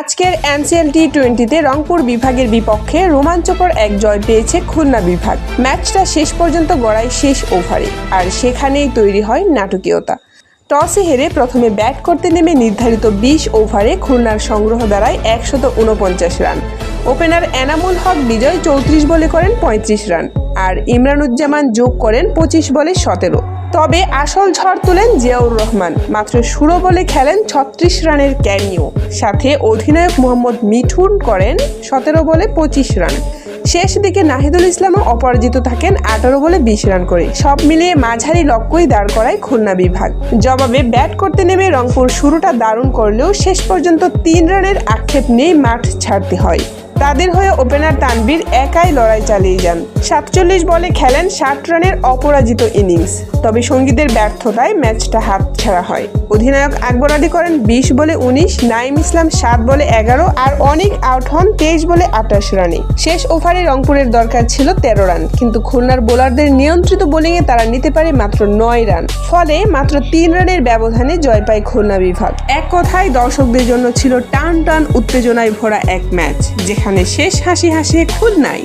আজকের এনসিএল টি টোয়েন্টিতে রংপুর বিভাগের বিপক্ষে রোমাঞ্চকর এক জয় পেয়েছে খুলনা বিভাগ। ম্যাচটা শেষ পর্যন্ত গড়ায় শেষ ওভারে, আর সেখানেই তৈরি হয় নাটকীয়তা। টসে হেরে প্রথমে ব্যাট করতে নেমে নির্ধারিত বিশ ওভারে খুলনার সংগ্রহ দাঁড়ায় একশত উনপঞ্চাশ রান। ওপেনার এনামুল হক বিজয় চৌত্রিশ বলে করেন পঁয়ত্রিশ রান, আর ইমরানুজ্জামান যোগ করেন পঁচিশ বলে সতেরো। তবে আসল ঝড় তুলেন জিয়াউর রহমান। মাত্র ষোলো বলে খেলেন ছত্রিশ রানের ক্যামিও সাথে অধিনায়ক মোহাম্মদ মিঠুন করেন সতেরো বলে পঁচিশ রান। শেষ দিকে নাহিদুল ইসলামও অপরাজিত থাকেন আঠারো বলে বিশ রান করে। সব মিলিয়ে মাঝারি লক্ষ্যই দাঁড় করায় খুলনা বিভাগ। জবাবে ব্যাট করতে নেমে রংপুর শুরুটা দারুণ করলেও শেষ পর্যন্ত তিন রানের আক্ষেপ নেই মাঠ ছাড়তে হয়। তাদের হয়ে ওপেনার তানবীর একাই লড়াই চালিয়ে যান। সাতচল্লিশ বলে খেলেন ষাট রানের অপরাজিত ইনিংস। তবে সঙ্গীদের ব্যর্থতায় ম্যাচটা হাত ছাড়া হয়। অধিনায়ক আকবর আলী করেন বিশ বলে উনিশ নাইম ইসলাম সাত বলে এগারো আর অনেক আউট হন তেইশ বলে আঠাশ রানে। শেষ ওভারে রংপুরের দরকার ছিল তেরো রান, কিন্তু খুলনার বোলারদের নিয়ন্ত্রিত বোলিংয়ে তারা নিতে পারে মাত্র নয় রান। ফলে মাত্র তিন রানের ব্যবধানে জয় পায় খুলনা বিভাগ। এক কথায় দর্শকদের জন্য ছিল টান টান, উত্তেজনায় ভরা এক ম্যাচ, যেখানে শেষ হাসি হাসি খুলনাই